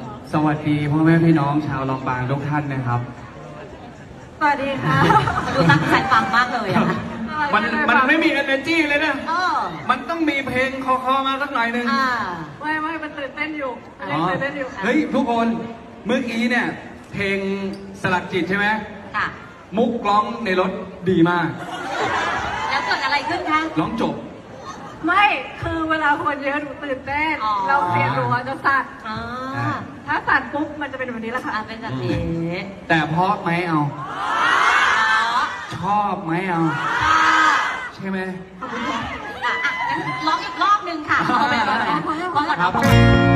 ดีพ่อแม่พี่น้องชาวลำปางทุกท่านนะครับ สวัสดีค่ะ ดูตั้งใจฟังมากเลยอะมันมันไม่มี energy เลยนะ เออ มันต้องมีเพลงคอๆมาสักหน่อยหนึงอ่า ไม่ไม่มันตื่นเต้นอยู่อ๋ยังอตื่นเต้นอยู่ เฮ้ยทุกคนเมื่อกี้เนี่ย เพลงสลักจิตใช่ไหมค่ะ มุกร้องในรถดีมาก แล้วเกิดอะไรขึ้นคะ ร้องจบ ไม่คือเวลาคนเยอะหนูตื่นเต้น อ๋อ เราเสียงหนูอาจจะสั่นอ่า ถ้าสั่นปุ๊บมันจะเป็นแบบนี้แหละค่ะอ่าเป็นแบบนี้แต่เพราะไหมเอาอ๋อชอบไหมเอา ใช่ไหมอะอะงั้นร้องอีกรอบหนึ่งค่ะเอาไปก่อนนะร้องก่อนครับร้องก่อน